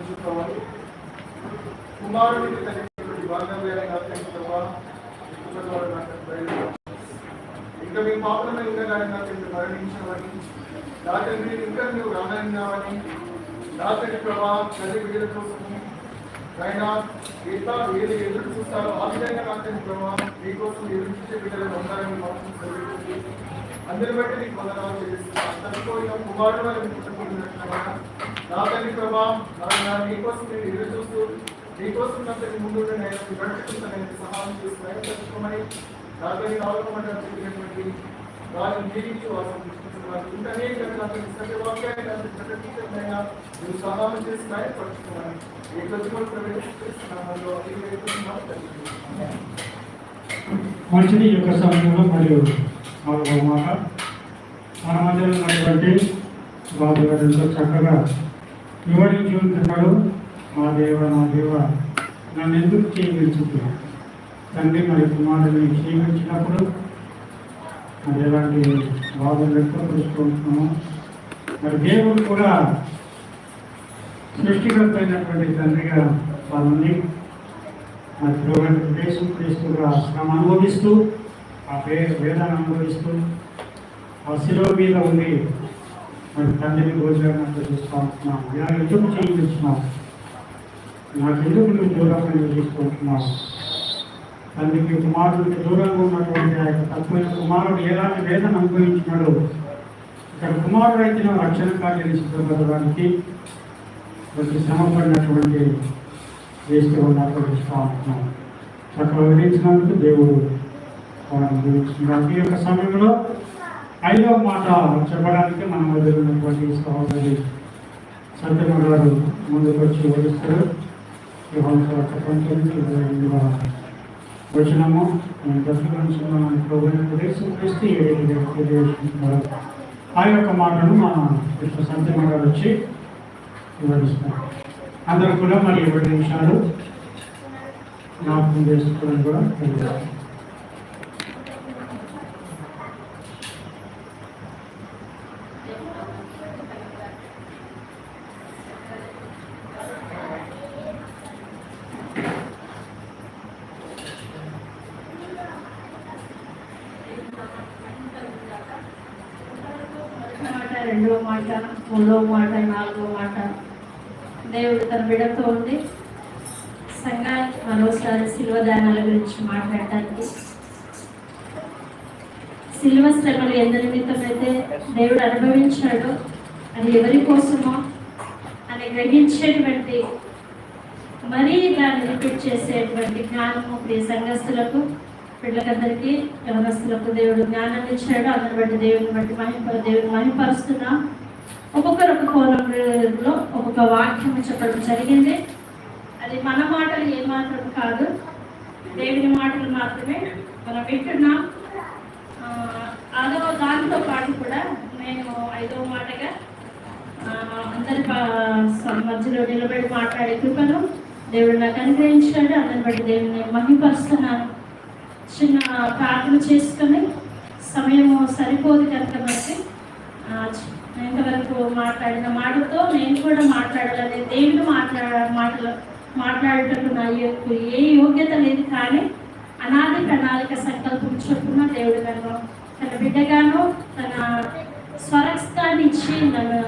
చూసుకోవాలి కుమారుడికి తగినటువంటి వాగ్దానాలు కాకుండా ఇంకా మీ పాపలమే ఉండగానే నాకు ఇంత మరణించమని నా తండ్రి ఇంకా నువ్వు రానన్నావని నా తండ్రి ప్రభా తల్లి బిడ్డల కోసం ఆయన ఎంత ఏది ఎదురు చూస్తారో ఆ విధంగా నా తండ్రి ప్రభా మీకోసం ఎదురు చూసే బిడ్డలు ఉండాలని మాత్రం అందరి బట్టి నీకు వందనాలు చెల్లిస్తున్నాను. తనపోయిన కుమారుడు వారిని పుట్టుకుంటున్నట్టుగా నా తండ్రి నేను ఎదురు చూస్తూ నీకోసం నా ముందు నేను బ్రతుకుంటానని సహాయం చేసి భయం తెచ్చుకోమని నా తండ్రి ఆలోకమంటారు చెప్పినటువంటి వారిని జీవించి వారిని తీసుకుంటున్నారు ఇంటనే నా తండ్రి సత్యవాక్యాన్ని నా సహాయం చేసి భయపరుచుకోమని ఈ ప్రతిమలు ప్రవేశిస్తున్నామని మంచిది యొక్క సమయంలో మరియు మాట మన మధ్యలో ఉన్నటువంటి బాబు ఎంతో చక్కగా వివరించి ఉంటున్నాడు మా దేవ నా దేవ నన్ను ఎందుకు క్షీణించుతుంది తండ్రి మరి కుమారుని క్షీణించినప్పుడు మరి ఎలాంటి బాధలు వ్యక్తపరుచుకుంటున్నాము మరి దేవుడు కూడా సృష్టికర్త అయినటువంటి తండ్రిగా వాళ్ళని మరి దేశం యేసు క్రీస్తుగా శ్రమ అనుభవిస్తూ ఆ పేరు వేదాన్ని అనుభవిస్తూ ఆ శిలువ మీద ఉండి మరి తండ్రిని భోజనం చూస్తూ ఉంటున్నాం ఇలా ఎందుకు చేయించున్నావు నాకు ఎందుకు నువ్వు దూరంగా తీసుకుంటున్నావు తండ్రికి కుమారుడికి దూరంగా ఉన్నటువంటి ఆ యొక్క తక్కువైన కుమారుడు ఎలాంటి వేదన అనుభవించినాడు ఇక్కడ కుమారుడు అయితే రక్షణ కార్యం సిద్ధపడడానికి కొంచెం శ్రమపడినటువంటి పడినటువంటి వేస్తూ ఆకర్షిస్తూ ఉంటున్నాం చక్కగా వివరించినందుకు దేవుడు ఈ యొక్క సమయంలో ఐదవ మాట చెప్పడానికి మన వదిలినటువంటి సహోదరి సత్యమ గారు ముందుకు వచ్చి వివరిస్తారు వచ్చినాము నేను దర్శించుకున్నాను క్రీస్తు ఆ యొక్క మాటను మా కృష్ణ సంతమ గారు వచ్చి వివరిస్తున్నారు అందరూ కూడా మరి ఇరవై నిమిషాలు జ్ఞాపకం చేసుకోవడం కూడా తెలియదు మాట రెండవ మాట మూడవ మాట నాలుగవ మాట దేవుడు ఉంది సంఘానికి మరోసారి శిల్వ దానాల గురించి మాట్లాడటానికి. శిల్వ శ్రమలు ఎంత నిమిత్తమైతే దేవుడు అనుభవించాడో. అది ఎవరి కోసమో? అని గ్రహించేటువంటి మరీ దాన్ని రిపీట్ చేసేటువంటి జ్ఞానము ప్రియ సంఘస్థులకు పిల్లలందరికీ యవనస్తులకు దేవుడు జ్ఞానాన్ని ఇచ్చాడు. అందరి బట్టి దేవుని బట్టి మహింప దేవుని మహింపరుస్తున్నాం. ఒక్కొక్కరు ఒక కోణంలో ఒక్కొక్క వాక్యం చెప్పడం జరిగింది. అది మన మాటలు ఏమాత్రం కాదు దేవుని మాటలు మాత్రమే. మనం వింటున్నాం. ఆ, అదో దానితో పాటు కూడా నేను ఐదవ మాటగా అందరి మధ్యలో నిలబడి మాట్లాడే కృపను దేవుడు నాకు అనుగ్రహించాడు. అందరి బట్టి దేవుని మహిపరుస్తున్నాను చిన్న ప్రార్థన చేసుకొని సమయము సరిపోదు కనుక బట్టి ఇంతవరకు మాట్లాడిన మాటతో నేను కూడా మాట్లాడాలని దేవుడు మాట్లాడ మాటలు మాట్లాడటకు నా యొక్క ఏ యోగ్యత లేదు కానీ అనాది ప్రణాళిక సంకల్పం చొప్పున దేవుడు నన్ను తన బిడ్డగాను తన స్వరస్థాన్ని ఇచ్చి నన్ను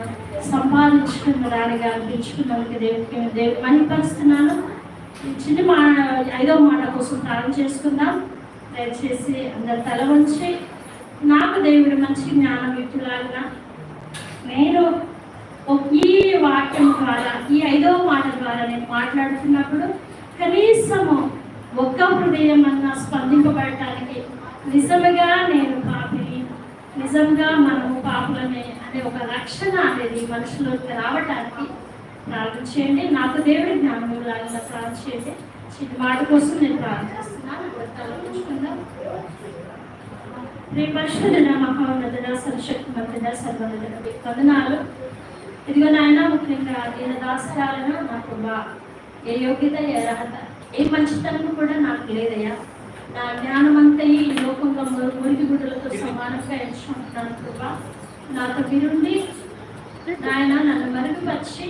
సంపాదించుకున్న రాణిగా అనిపించుకున్నందుకు దేవుడికి దేవుడు మహిపరుస్తున్నాను చిన్న మా ఐదవ మాట కోసం ప్రారంభం చేసుకుందాం. దయచేసి అందరు తల వంచి నాకు దేవుడు మంచి జ్ఞానం ఇచ్చులాగా నేను ఈ వాక్యం ద్వారా ఈ ఐదవ మాట ద్వారా నేను మాట్లాడుతున్నప్పుడు కనీసము ఒక్క హృదయం అన్న స్పందింపబడటానికి నిజంగా నేను పాపిని నిజంగా మనము పాపులమే అనే ఒక రక్షణ అనేది మనుషులోకి రావటానికి ప్రార్థన చేయండి. నాకు దేవుడి జ్ఞానం లాగా ప్రార్థన చేయండి. చిన్న మాట కోసం నేను ప్రార్థిస్తున్నాను చేస్తున్నాను. ఉంచుకుందాం. నీ పరిశుద్ధ మహోన్నతుడ సర్వశక్తి మంతుడ సర్వోన్నతుడ వందనాలు. ఇదిగో నాయన ముఖ్యంగా నేను దాసరాలను నాకు బా ఏ యోగ్యత ఏ అర్హత ఏ మంచితనం కూడా నాకు లేదయ్యా. నా జ్ఞానం అంతా ఈ లోకంలో మురికి గుడ్డలతో సమానంగా ఎంచుకుంటున్నాను కృపా. నాతో మీరుండి నాయన నన్ను మరుగుపరిచి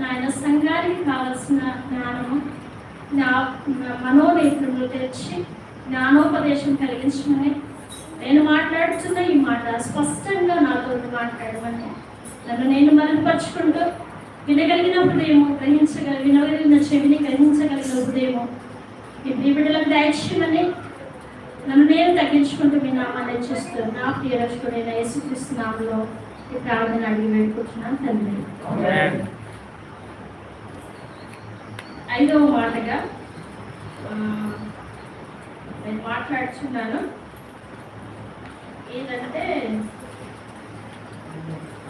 నాయన సంఘానికి కావలసిన జ్ఞానము నా నా మనోనేత్రములు తెచ్చి జ్ఞానోపదేశం కలిగించమని నేను మాట్లాడుతున్న ఈ మాట స్పష్టంగా నాతో మాట్లాడమని నన్ను నేను మరుగుపరుచుకుంటూ వినగలిగిన హృదయము గ్రహించగల వినగలిగిన చెవిని గ్రహించగలిగిన హృదయము ఈ బిడ్డలకు దయచేయమని నన్ను నేను తగ్గించుకుంటూ మీ నామాన్ని చూస్తూ నా ప్రియ రక్షకుడైన యేసుక్రీస్తు నామంలో ఈ ప్రార్థన అడిగి వేడుకుంటున్నాను. తండ్రి. ఐదవ మాటగా నేను మాట్లాడుతున్నాను. ఏంటంటే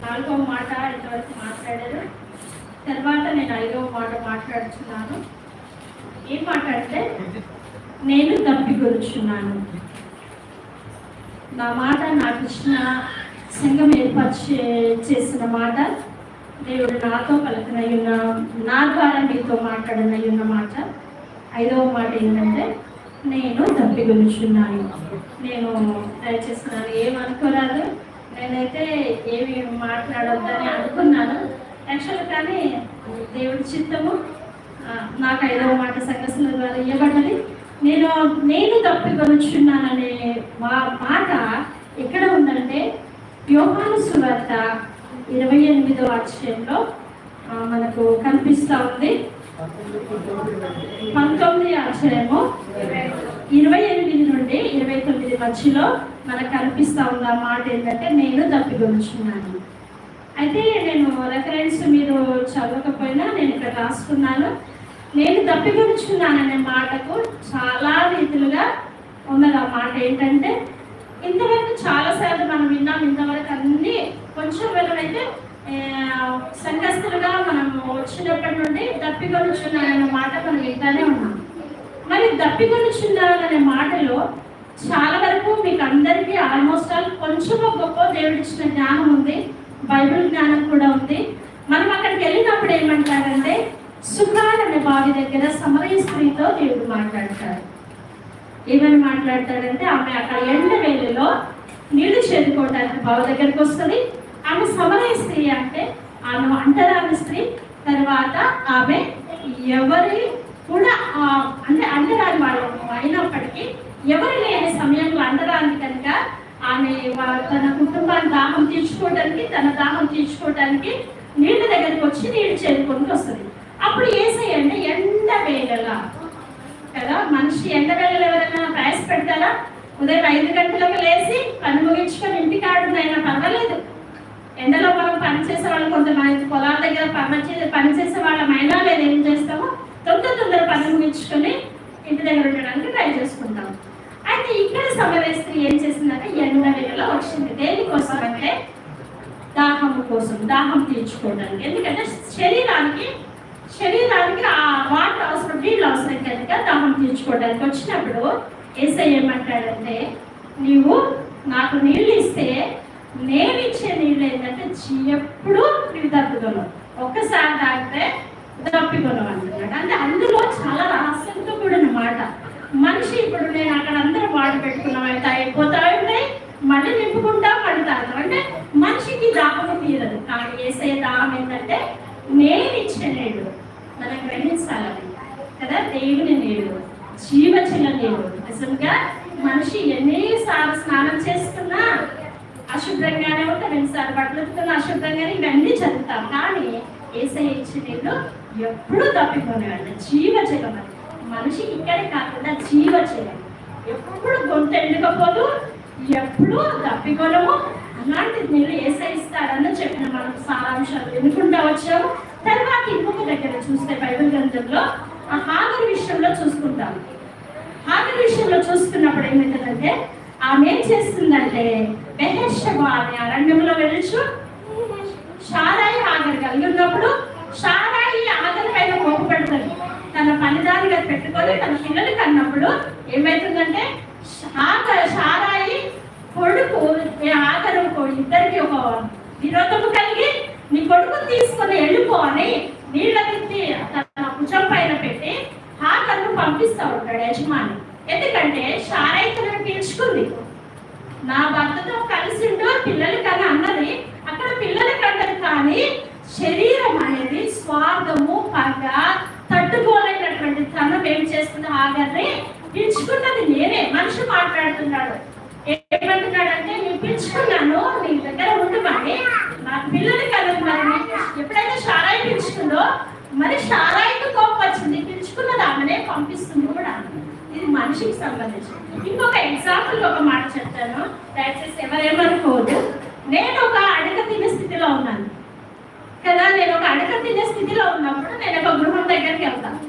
నాలుగవ మాట ఇంతవరకు మాట్లాడారు. తర్వాత నేను ఐదవ మాట మాట్లాడుతున్నాను ఏం మాట అంటే నేను తప్పికొలుచున్నాను నా మాట నాకు ఇచ్చిన సంఘం ఏర్పరిచే చేసిన మాట దేవుడు నాతో పలుకునయ్యున్న నా ద్వారా మీతో మాట్లాడనయ్యున్న మాట. ఐదవ మాట ఏంటంటే నేను తప్పికొనుచున్నాను నేను దయచేస్తున్నాను ఏం ఏమనుకోరాదు నేనైతే ఏమి మాట్లాడొద్దని అనుకున్నాను. యాక్చువల్ కానీ దేవుడి చిత్తము నాకు ఐదవ మాట సంఘర్షణ ద్వారా ఇవ్వబడ్డది నేను నేను తప్పికొనుచున్నాననే మా- మాట ఎక్కడ ఉందంటే యోహాను సువార్త ఇరవై ఎనిమిదవ అధ్యాయంలో మనకు కనిపిస్తూ ఉంది. పంతొమ్మిది అధ్యాయము ఇరవై ఎనిమిది నుండి ఇరవై తొమ్మిది మధ్యలో మనకు కనిపిస్తూ ఉంది ఆ మాట ఏంటంటే నేను తప్పిగొలుచున్నాను అయితే నేను రెఫరెన్స్ మీరు చదవకపోయినా నేను ఇక్కడ రాసుకున్నాను. నేను తప్పికొనుచున్నాననే మాటకు చాలా రీతిలుగా ఉన్నది ఆ మాట ఏంటంటే ఇంతవరకు చాలాసార్లు మనం విన్నాం ఇంతవరకు అన్నీ కొంచెం వెళ్ళమైతే సంఘస్థులుగా మనం వచ్చినప్పటి నుండి దప్పికొనుచున్నాననే మాట మనం వింటానే ఉన్నాం. మరి దప్పికొనుచున్నాననే మాటలో చాలా వరకు మీకు అందరికీ ఆల్మోస్ట్ ఆల్ కొంచెం గొప్ప దేవుడిచ్చిన జ్ఞానం ఉంది బైబిల్ జ్ఞానం కూడా ఉంది. మనం అక్కడికి వెళ్ళినప్పుడు ఏమంటారంటే సుఖాల్ అనే బావి దగ్గర సమరయ స్త్రీతో దేవుడు మాట్లాడతాడు. ఏమని మాట్లాడతాడంటే ఆమె అక్కడ ఎండ వేలులో నీళ్ళు చేరుకోవడానికి బావి దగ్గరికి వస్తుంది. ఆమె సమరయ స్త్రీ అంటే ఆమె అంటరాని స్త్రీ. తర్వాత ఆమె ఎవరి కూడా ఆ, అంటే వాళ్ళు అయినప్పటికీ ఎవరు లేని సమయంలో అంటరాని కనుక ఆమె తన కుటుంబాన్ని దాహం తీర్చుకోవడానికి తన దాహం తీర్చుకోవడానికి నీళ్ళ దగ్గరికి వచ్చి నీళ్ళు చేరుకొని వస్తుంది. అప్పుడు ఏసేయండి ఎండ వేళలా. కదా మనిషి ఎండ వేళలు ఎవరైనా ప్రయాస పెడతారా ఉదయం ఐదు గంటలకు లేచి పని ముగించుకొని ఇంటికి ఆడునైనా పర్వాలేదు. ఎండలో మనం పని చేసే వాళ్ళు కొంతమంది పొలాల దగ్గర పని చే- పని చేసే వాళ్ళమైనా లేదు ఏం చేస్తామో? తొమ్మిది తొందర పని ముగించుకొని ఇంటి దగ్గర ఉండడానికి ట్రై చేసుకుంటాం. అయితే ఇక్కడ సమరేస్త్రి ఏం చేసిందంటే ఎండ వేళలో వచ్చింది. దేనికోసం అంటే దాహం కోసం దాహం తీర్చుకోవడానికి. ఎందుకంటే శరీరానికి శరీరానికి ఆ వాటర్ అవసరం నీళ్ళు అవసరం కనుక దాహం తీర్చుకోవడానికి వచ్చినప్పుడు ఏసై ఏమంటాడంటే నీవు నాకు నీళ్ళు ఇస్తే నేను ఇచ్చే నీళ్ళు ఏంటంటే ఎప్పుడు ఎప్పుడూ నీవు తగ్గుతున్నావు ఒక్కసారి తాగితే తప్పికొను అంటున్నాడు అంటే అందులో చాలా రహస్యంతో కూడిన మాట మనిషి ఇప్పుడు నేను అక్కడ అందరూ వాడు పెట్టుకున్నాం అయితే అయిపోతా ఉన్నాయి మళ్ళీ నింపుకుంటా మళ్ళీ తాగుతాం అంటే మనిషికి దాహము తీరదు. కానీ వేసే దాహం ఏంటంటే నేను ఇచ్చిన నేడు మనం గ్రహించాలని. కదా? దేవుని నేడు జీవచిన నేడు. నిజంగా మనిషి ఎన్నిసార్లు స్నానం చేస్తున్నా అశుభ్రంగానే ఉంటాం ఎన్నిసార్లు బట్టలు అశుభ్రంగానే ఇవన్నీ చదువుతాం కానీ ఏసై ఇచ్చిన నీళ్ళు ఎప్పుడూ తప్పిపోనేవాళ్ళు జీవజలం అది మనిషికి ఇక్కడే కాకుండా జీవజలం ఎప్పుడు గొంతు ఎండుకపోదు ఎప్పుడూ తప్పికొనము. అలాంటిది నేను ఏసై ఇస్తాడని చెప్పిన మనం సారాంశాలు ఎన్నుకుంటా వచ్చాము. తర్వాత ఇంకొక దగ్గర చూస్తే బైబిల్ గ్రంథంలో ఆ హాగర్ విషయంలో చూసుకుంటాం. హాగర్ విషయంలో చూసుకున్నప్పుడు ఏమైందంటే ఆమె ఏం చేస్తుందంటే బెహెష్ అనే అరణ్యంలో వెళ్ళచ్చు. షారాయి హాగర్ కలిగి in mezzo మరి షారాయికి కోపం వచ్చింది? పిలుచుకున్నది ఆమెనే పంపిస్తుంది కూడా. ఇది మనిషికి సంబంధించి ఇంకొక ఎగ్జాంపుల్ ఒక మాట చెప్తాను. దయచేసి ఎవరేమనుకోవద్దు. నేను ఒక అడగ తినే స్థితిలో ఉన్నాను. కదా నేను ఒక అడగ తినే స్థితిలో ఉన్నప్పుడు నేను ఒక గృహం దగ్గరికి వెళ్తాను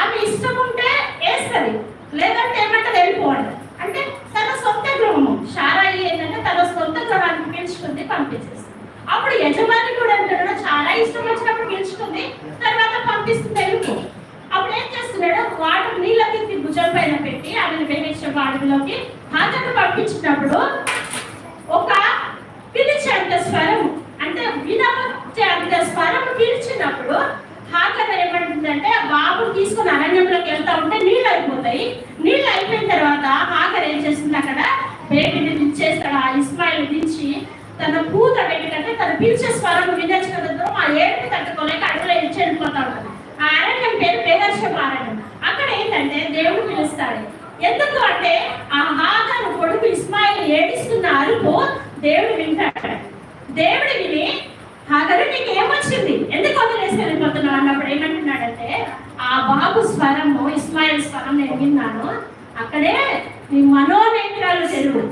ఆమె ఇష్టం ఉంటే వేస్తుంది లేదంటే ఏమంటే వెళ్ళిపోవాలి అంటే తన సొంత గృహము. షారాయి ఏంటంటే తన సొంత గృహానికి పిలుచుకుంది పంపించేస్తుంది. అప్పుడు యజమాని కూడా అంటాడు చాలా ఇష్టం వచ్చినప్పుడు పిలుచుకుంది. తర్వాత పంపిస్తుంది వెళ్ళిపో అప్పుడు ఏం చేస్తున్నాడు? వాటర్ నీళ్ళకి భుజం పైన పెట్టి ఆమెను వేరే వాటిలోకి హాజరు పంపించినప్పుడు ఒక పిలిచేంత స్వరం అంటే వినవచ్చే అంత స్వరం పిలిచినప్పుడు హాకర్ ఏమంటుందంటే బాబు తీసుకుని అరణ్యంలోకి వెళ్తా ఉంటే నీళ్ళు అయిపోతాయి. నీళ్ళు అయిపోయిన తర్వాత హాకర్ ఏం చేస్తుంది అక్కడ? బేబీని దించేస్తాడు. ఆ ఇస్మాయిల్ దించి తన పూత పెట్టుకంటే తన పిలిచే స్వరం ఆ ఏడుపు తట్టుకోలేక అడవిలో ఇచ్చి ఆ అరణ్యం పేరు పేదర్శం అరణ్యం అక్కడ ఏంటంటే దేవుడు పిలుస్తాడు. ఎందుకు అంటే ఆ హాగరు కొడుకు ఇస్మాయిల్ ఏడిస్తున్న అరుపు దేవుడు వింటాడు. దేవుడు విని హాగరు నీకు ఏమొచ్చింది ఎందుకు వదిలేసి వెళ్ళిపోతున్నావు? అన్నప్పుడు ఏమంటున్నాడంటే ఆ బాబు స్వరము ఇస్మాయిల్ స్వరం నేను విన్నాను. అక్కడే నీ మనోనేత్రాలు తెలుగు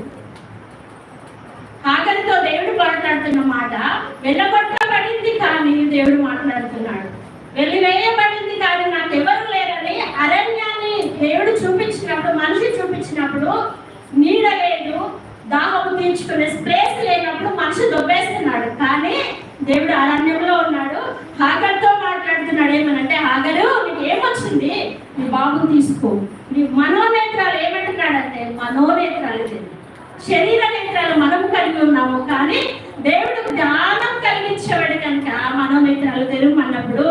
మాట్లాడుతున్న మాట వెళ్ళగొట్టబడింది కానీ దేవుడు మాట్లాడుతున్నాడు. వెలివేయబడింది కానీ నాకు ఎవరు లేరని అరణ్యాన్ని దేవుడు చూపించినప్పుడు మనిషి చూపించినప్పుడు నీడ లేదు దాహము తీర్చుకునే స్పేస్ లేనప్పుడు మనిషి దొబ్బేస్తున్నాడు. కానీ దేవుడు అరణ్యంలో ఉన్నాడు. హాగర్తో మాట్లాడుతున్నాడు. ఏమనంటే హాగరు నీకు ఏమొచ్చింది? నీ బాబుని తీసుకో. నీ మనోనేత్రాలు ఏమంటున్నాడంటే మనోనేత్రాలు శరీర నేత్రాలు మనం కలిగి ఉన్నాము. కానీ దేవుడు జ్ఞానం కలిగించేవాడు కనుక మనోనేత్రాలు తెరుమన్నప్పుడు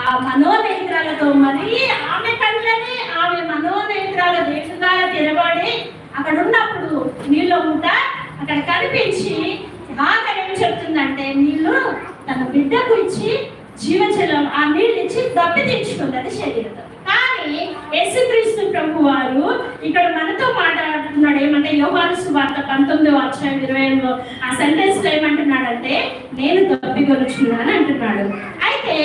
ఆ మనోనేత్రాలతో మరి ఆమె కళ్ళని ఆమె మనోనేత్రాల వేటుగా తెరబడి అక్కడ ఉన్నప్పుడు నీళ్ళు ఉంటా అక్కడ కనిపించి ఆఖరి ఏం చెప్తుందంటే నీళ్ళు తన బిడ్డకు ఇచ్చి జీవజలం ఆ నీళ్ళు ఇచ్చి దప్పి తెచ్చుకుంది అది శరీరం. యేసుక్రీస్తు ప్రభు వారు ఇక్కడ మనతో మాట్లాడుతున్నాడు. ఏమంటే యోగాను సువార్త పంతొమ్మిదో అధ్యాయం ఇరవై ఎనిమిదో ఆ సెంటెన్స్లో ఏమంటున్నాడంటే నేను దప్పికొనుచున్నాను అంటున్నాడు. అయితే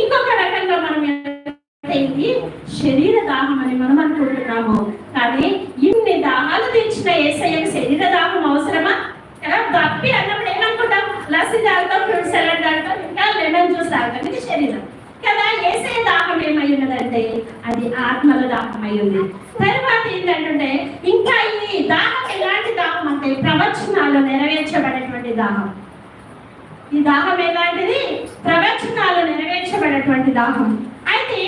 ఇంకొక రకంగా మనం అంటే ఇది శరీర దాహం అని మనం అనుకుంటున్నాము. కానీ ఇన్ని దాహాలు తెచ్చిన ఏసయ్యకు శరీర దాహం అవసరమా? కదా దప్పి అన్నప్పుడు ఏమనుకుంటాం? లస్సీ తాగుతాం ఫ్రూట్ సలాడ్ తాగుతాం ఇంకా లెమన్ జ్యూస్ తాగుతాం ఇది శరీరం. కదా ఏసే దాహం ఏమై ఉన్నదంటే అది ఆత్మల దాహం అయి ఉంది. తర్వాత ఏంటంటే ఇంకా ఈ దాహం ఎలాంటి దాహం అంటే ప్రవచనాలు నెరవేర్చబడేటువంటి దాహం. ఈ దాహం ఎలాంటిది? ప్రవచనాలు నెరవేర్చబడేటువంటి దాహం. అయితే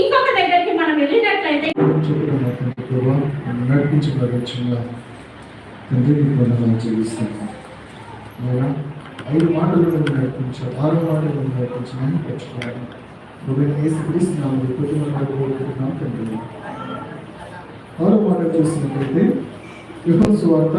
ఇంకొక దగ్గరికి మనం వెళ్ళినట్లయితే ఐదు మాటలు నడిపించాను ఆరు మాటలను నడిపించాను తెచ్చుకోవాలి నువ్వు వేసి పిలుస్తున్నాము కుటుంబంలో కోరుకుంటున్నాం తండ్రి ఆరో మాట చూసినట్లయితే యుహం సువార్త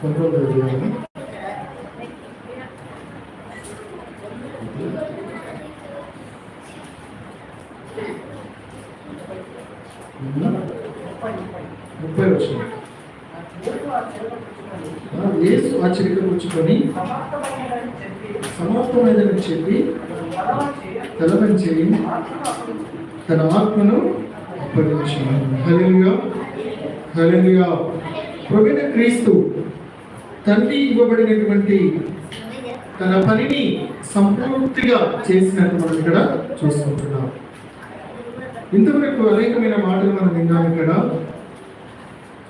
పంతొమ్మిది అధ్యాయం ముప్పై వచ్చిన యేసు ఆశ్చర్యపరుచుకొని సమాప్తమైనదని చెప్పి తలవంచి తన ఆత్మను అప్పగించాను. హల్లెలూయా. హల్లెలూయా. ప్రవీణ క్రీస్తు తండ్రి ఇవ్వబడినటువంటి తన పనిని సంపూర్తిగా చేసినట్టు మనం ఇక్కడ చూసుకుంటున్నాం ఇంతవరకు అనేకమైన మాటలు మనం విన్నాం ఇక్కడ.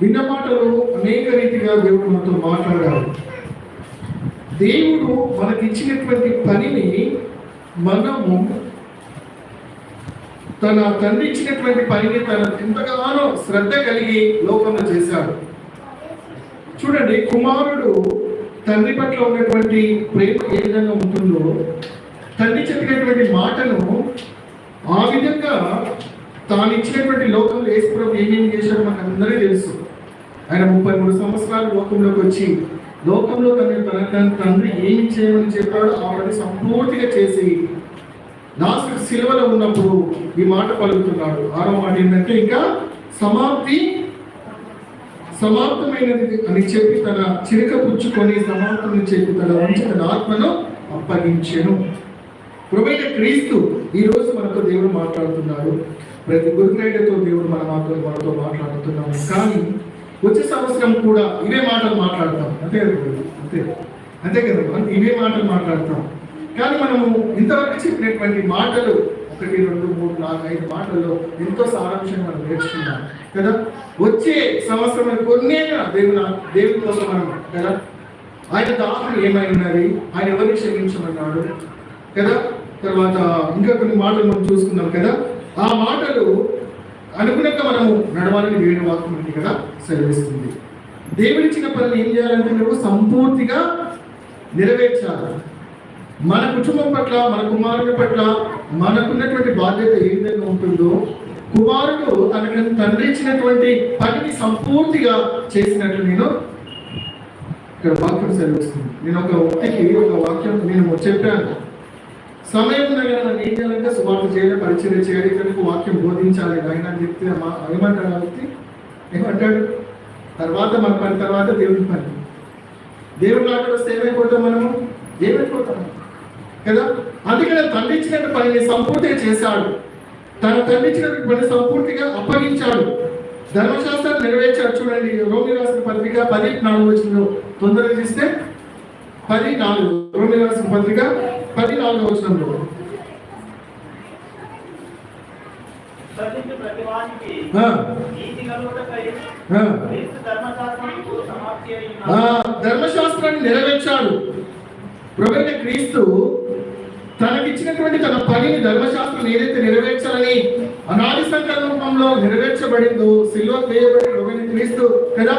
విన్న మాటలు అనేక రీతిగా దేవుడు మనతో మాట్లాడారు దేవుడు మనకిచ్చినటువంటి పనిని మనము తన తండ్రి ఇచ్చినటువంటి పనిని తన ఎంతగానో శ్రద్ధ కలిగి లోకంలో చేశాడు. చూడండి కుమారుడు తండ్రి పట్ల ఉన్నటువంటి ప్రేమ ఏ విధంగా ఉంటుందో తండ్రి చెప్పినటువంటి మాటను ఆ విధంగా తాను ఇచ్చినటువంటి లోకంలో యేసుప్రభు ఏమేమి చేశాడో మనకు అందరూ తెలుసు. ఆయన ముప్పై మూడు సంవత్సరాలు లోకంలోకి వచ్చి లోకంలో తన తన తన తండ్రి ఏమి చేయమని చెప్పాడో ఆవిడని సంపూర్తిగా చేసి లాస్ట్ సిలువలో ఉన్నప్పుడు ఈ మాట పలుకుతున్నాడు. ఆరో మాట ఏంటంటే ఇంకా సమాప్తి సమాప్తమైనది అని చెప్పి తన చిరక పుచ్చుకొని సమాప్తం చెప్పి తన వంచి తన ఆత్మను అప్పగించాను. ప్రభుత్వ క్రీస్తు ఈరోజు మనతో దేవుడు మాట్లాడుతున్నాడు. ప్రతి గుడ్ దేవుడు మన మాత్రం మనతో మాట్లాడుతున్నాము కానీ వచ్చే సంవత్సరం కూడా ఇవే మాటలు మాట్లాడతాం. అంతే అంతే. అంతే కదా? మనం ఇవే మాటలు మాట్లాడతాం. కానీ మనము ఇంతవరకు చెప్పినటువంటి మాటలు ఒకటి రెండు మూడు నాలుగు ఐదు మాటల్లో ఎంతో సారాంశం మనం నేర్చుకున్నాం కదా? వచ్చే సంవత్సరం కొన్ని దేవుని దేవుని కోసం మనం కదా? ఆయన దాహం ఏమై ఉన్నది? ఆయన ఎవరిని క్షమించమన్నాడు కదా? తర్వాత ఇంకా కొన్ని మాటలు మనం చూసుకున్నాం కదా? ఆ మాటలు అనుగుణంగా మనము నడవాలని వేడి వాక్యం ఉంది కదా? సెలవిస్తుంది. దేవుడిచ్చిన పనులు ఏం చేయాలంటే నువ్వు సంపూర్తిగా నెరవేర్చాలి. మన కుటుంబం పట్ల మన కుమారుడి పట్ల మనకున్నటువంటి బాధ్యత ఏ విధంగా ఉంటుందో కుమారుడు తనకు తండ్రి ఇచ్చినటువంటి పనిని సంపూర్తిగా చేసినట్లు నేను ఇక్కడ వాక్యం సెలవిస్తుంది. నేను ఒక వ్యక్తికి ఒక వాక్యం నేను చెప్పాను. సమయం ఉన్నగా నన్ను ఏం చేయాలంటే సువార్త చేయాలి పరిచయం చేయాలి ఇక్కడికి వాక్యం బోధించాలి. ఆయన అని చెప్తే మా- ఏమంటాడు ఆ వ్యక్తి? ఏమంటాడు? తర్వాత మన పని తర్వాత దేవుని పని. దేవుడు మాట వస్తే ఏమైపోతాం మనము? ఏమైపోతాము కదా? అందుకనే తండ్రి ఇచ్చిన పనిని సంపూర్తిగా చేశాడు. తన తండ్రి ఇచ్చిన పని సంపూర్తిగా అప్పగించాడు. ధర్మశాస్త్రాన్ని నెరవేర్చాడు చూడండి రోమి రాసిన పత్రిక పది నాలుగు వచ్చిన తొందరగా తీస్తే పది నాలుగు. రోమి రాసిన పత్రిక పది నాలుగు వచ్చినంలో. ధర్మశాస్త్రాన్ని నెరవేర్చాడు. ప్రభుత్వ క్రీస్తు తనకిచ్చినటువంటి తన పనిని ధర్మశాస్త్రం ఏదైతే నెరవేర్చాలని అనాది సంకల్పంలో నెరవేర్చబడిందో సిల్వ వేయబడి ప్రభుత్వ క్రీస్తు కదా?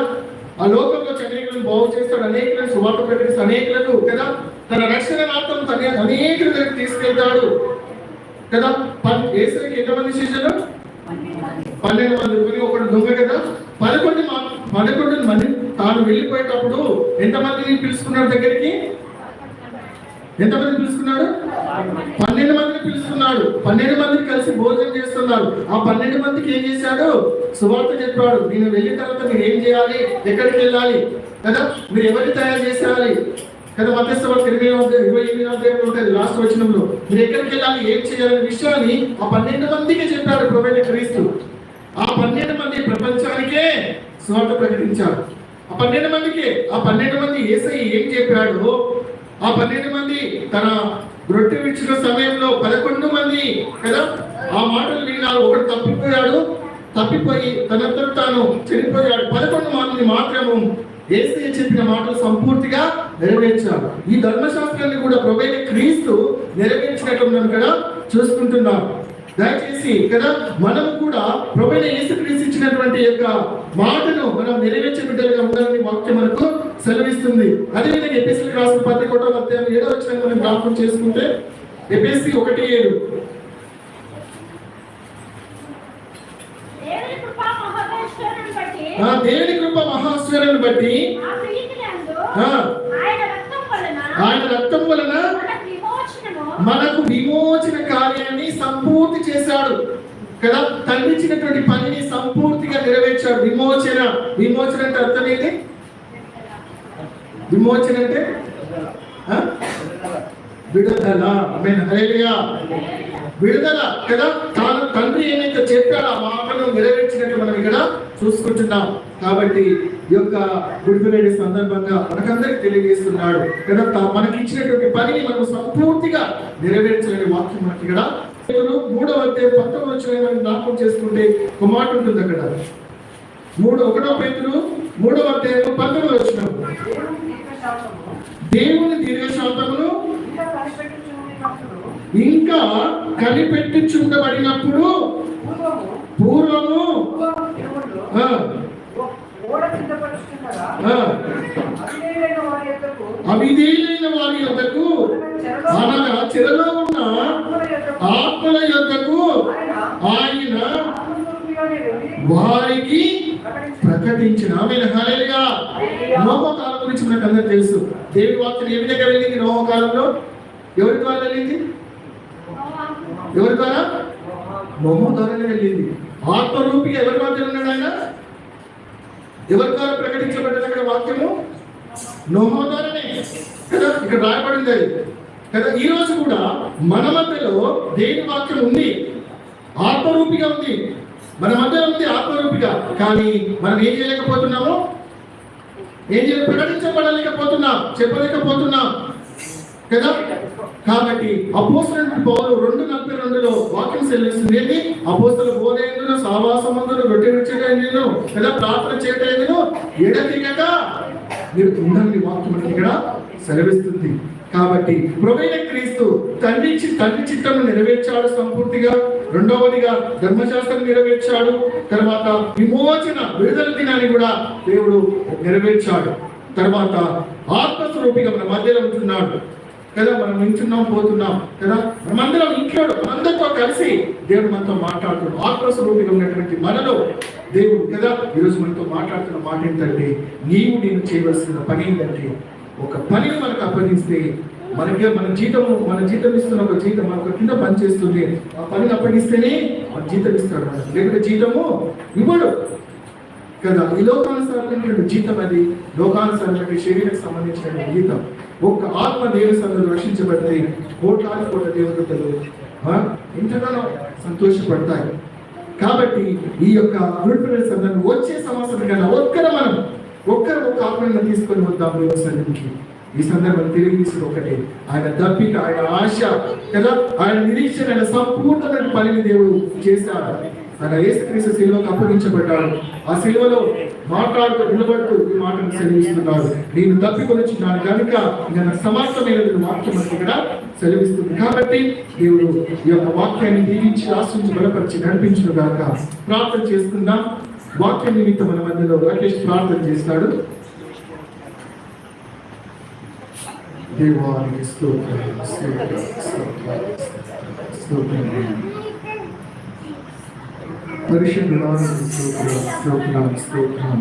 ఆ లోకంలో అనేకులను బాగు చేస్తాడు అనేకులను సువార్త ప్రకటిస్తాడు అనేకులను కదా? తన రక్షణ నాటం తన అనేకుల దగ్గర తీసుకెళ్తాడు కదా? పన్- యేసుకి ఎంతమంది శిష్యులు? పన్నెండు మంది. ఉరికి ఒకటి దొంగ కదా? పదకొండు పదకొండు మంది తాను వెళ్ళిపోయేటప్పుడు ఎంతమందిని పిలుచుకున్నాడు దగ్గరికి? ఎంతమంది పిలుచుకున్నాడు పన్నెండు మందిని పిలుచుకున్నాడు. పన్నెండు మందిని కలిసి భోజనం చేస్తున్నారు. ఆ పన్నెండు మందికి ఏం చేశాడు? సువార్త చెప్పాడు. నేను వెళ్ళిన తర్వాత మీరు ఏం చేయాలి? ఎక్కడికి వెళ్ళాలి? కదా? మీరు ఎవరిని తయారు చేసేయాలి కదా మధ్యస్థ ఇరవై ఇరవై ఎనిమిది ఉంటుంది లాస్ట్ వచనంలో. మీరు ఎక్కడికి వెళ్ళాలి? ఏం చేయాలనే విషయాన్ని ఆ పన్నెండు మందికి చెప్పాడు ప్రొవైడ్ క్రీస్తు. ఆ పన్నెండు మంది ప్రపంచానికే సువార్త ప్రకటించారు ఆ పన్నెండు మందికి ఆ పన్నెండు మంది ఏసై ఏం చెప్పాడు ఆ పన్నెండు మంది తన రొట్టె విడిచిన సమయంలో పదకొండు మంది కదా ఆ మాటలు విన్నారు ఒకడు తప్పిపోయాడు. తప్పిపోయి తనంతట తాను చనిపోయాడు పదకొండు మంది మాత్రము ఏసీ చెప్పిన మాటలు సంపూర్తిగా నెరవేర్చారు. ఈ ధర్మశాస్త్రాన్ని కూడా ప్రొవైడ్ క్రీస్తు నెరవేర్చినట్టు మనం కదా చూసుకుంటున్నాం. దయచేసి కదా మనం కూడా యేసు క్రీస్తు ఇచ్చినటువంటి యొక్క మాటను మనం నెరవేర్చే బిడ్డలుగా ఉండాలని వాక్యం మనకు సెలవిస్తుంది అదేవిధంగా ఎపిఎస్సీ రాసిన పత్రిక ఒకటో అధ్యాయం ఏడో వచ్చిన మనం జ్ఞాపకం చేసుకుంటే ఎపిఎస్సీ ఒకటి ఏడు దేవుని కృపా మహోదయశ్వరుని బట్టి ఆ దేవుని కృప మహాశ్వరుని బట్టి ఆ. ఆయన ఆయన రక్తం వలన మనకు విమోచన కార్యాన్ని సంపూర్తి చేశాడు. కదా? తండ్రి ఇచ్చినటువంటి పనిని సంపూర్తిగా నెరవేర్చాడు. విమోచన. విమోచన అంటే అర్థం ఏంటి? విమోచన అంటే? విడుదల. విడుదల. కదా? తాను తండ్రి ఏమైతే చెప్పాడో ఆ మాటను నెరవేర్చినట్టు మనం ఇక్కడ చూసుకుంటున్నాం. కాబట్టి ఈ యొక్క గుడ్ ఫ్రైడే సందర్భంగా మనకందరికి తెలియజేస్తున్నాడు. కదా మనకి ఇచ్చినటువంటి పనిని మనం సంపూర్తిగా నెరవేర్చాలని వాక్యం మనకి ఇక్కడ. మూడవ అంటే పంతొమ్మిది వచ్చిన మనం జ్ఞాపకం చేసుకుంటే ఒక మాట ఉంటుంది అక్కడ. మూడు ఒకటో పేతురు మూడవ అంటే పంతొమ్మిది వచ్చిన దేవుని దీర్ఘశాంతములు ఇంకా కనిపెట్టించుండబడినప్పుడు పూర్వము అవిధేయులైన వారి యొక్కకు అనగా చెరలో ఉన్న ఆత్మల యొక్కకు ఆయన వారికి ప్రకటించిన. ఆమెను. హాలేలుగా నోమకాలం గురించి మనకు అందరూ తెలుసు. దేవుడి వార్తలు ఏ విధంగా వెళ్ళింది నోమకాలంలో ఎవరి ద్వారా వెళ్ళింది? ఎవరి ద్వారా? నోమ ద్వారా వెళ్ళింది. ఆత్మరూపిగా ఎవరి మధ్య ఉన్నాడు ఆయన? ఎవరి ద్వారా ప్రకటించబడ్డది వాక్యము? నోహో ద్వారానే కదా ఇక్కడ రాయబడింది అది. కదా ఈ రోజు కూడా మన మధ్యలో దేని వాక్యం ఉంది. ఆత్మరూపిగా ఉంది. మన మధ్య ఉంది ఆత్మరూపిగా. కానీ మనం ఏం చేయలేకపోతున్నాము? ఏం చేయ ప్రకటించబడలేకపోతున్నాం. చెప్పలేకపోతున్నాం. కదా కాబట్టి అపోసరైన పౌలు రెండు నలభై రెండులో వాక్యం చెల్లిస్తుంది ఏంటి? అపోసల బోధైందును సావాసమందును రొట్టె రుచిగా లేదా ప్రార్థన చేయటైందును ఎడతెగక మీరు ఉండాలని వాక్యం ఇక్కడ సెలవిస్తుంది. కాబట్టి ప్రొవైన క్రీస్తు తండ్రి చి- తండ్రి చిత్తము నెరవేర్చాడు సంపూర్తిగా. రెండవదిగా ధర్మశాస్త్రం నెరవేర్చాడు. తర్వాత విమోచన విడుదల దినాన్ని కూడా దేవుడు నెరవేర్చాడు. తర్వాత ఆత్మస్వరూపిగా మన మధ్యలో ఉంటున్నాడు. కదా మనం వింటున్నాం పోతున్నాం కదా? మనమందరం ఇంట్లో మనందరితో కలిసి దేవుడు మనతో మాట్లాడుతున్నాడు. ఆత్మస్వరూపిగా ఉన్నటువంటి మనలో దేవుడు కదా? ఈరోజు మనతో మాట్లాడుతున్న మాట ఏంటంటే నీవు నేను చేయవలసిన పని ఏంటంటే ఒక పనిని మనకు అప్పగిస్తే మనకే మన జీతము మన జీతం ఇస్తున్న ఒక జీతం మనకు కింద పని చేస్తుంది ఆ పనిని అప్పగిస్తేనే మన జీతం ఇస్తాడు మనకు. లేకుంటే జీతము ఇవ్వడు కదా? ఈ లోకానుసారమైనటువంటి జీతం అది. లోకానుసారమైన శరీరకు సంబంధించిన జీతం ఒక్క ఆత్మ దేవుని సందులో రక్షించబడితే కోట్లాది కోట్ల దేవతలు ఇంతగానో సంతోషపడతాయి. కాబట్టి ఈ యొక్క గురుపిల్లల సందర్భం వచ్చే సంవత్సరం కన్నా ఒక్కరు మనం ఒక్కరు ఒక ఆత్మను తీసుకొని వద్దాం దేవుని సన్నిధికి. ఈ సందర్భం తిరిగి తీసుకుని ఒకటే ఆయన దప్పిక ఆయన ఆశ కదా? ఆయన నిరీక్షణ ఆయన సంపూర్ణమైన పనిని దేవుడు చేశాడు. ఆయన ఏసుక్రీస్తు శిలువకు అప్పగించబడ్డాడు. ఆ శిలువలో మాట్లాడుతూ నిలబడుతూ ఈ మాటను సెలవిస్తున్నారు. నేను తప్పికొనిచున్నాను కనుక ఇక నాకు వాక్యం అని ఇక్కడ సెలవిస్తుంది. కాబట్టి దేవుడు ఈ యొక్క వాక్యాన్ని దీవించి ఆశించి బలపరిచి నడిపించును గాక. ప్రార్థన చేసుకుందాం. వాక్యం నిమిత్తం మన మధ్యలో రాకేష్ ప్రార్థన చేస్తాడు. దేవానికి స్తోత్రం స్తోత్రం స్తోత్రం స్తోత్రం. పరిశుద్ధ స్తోత్రం స్తోత్రం స్తోత్రం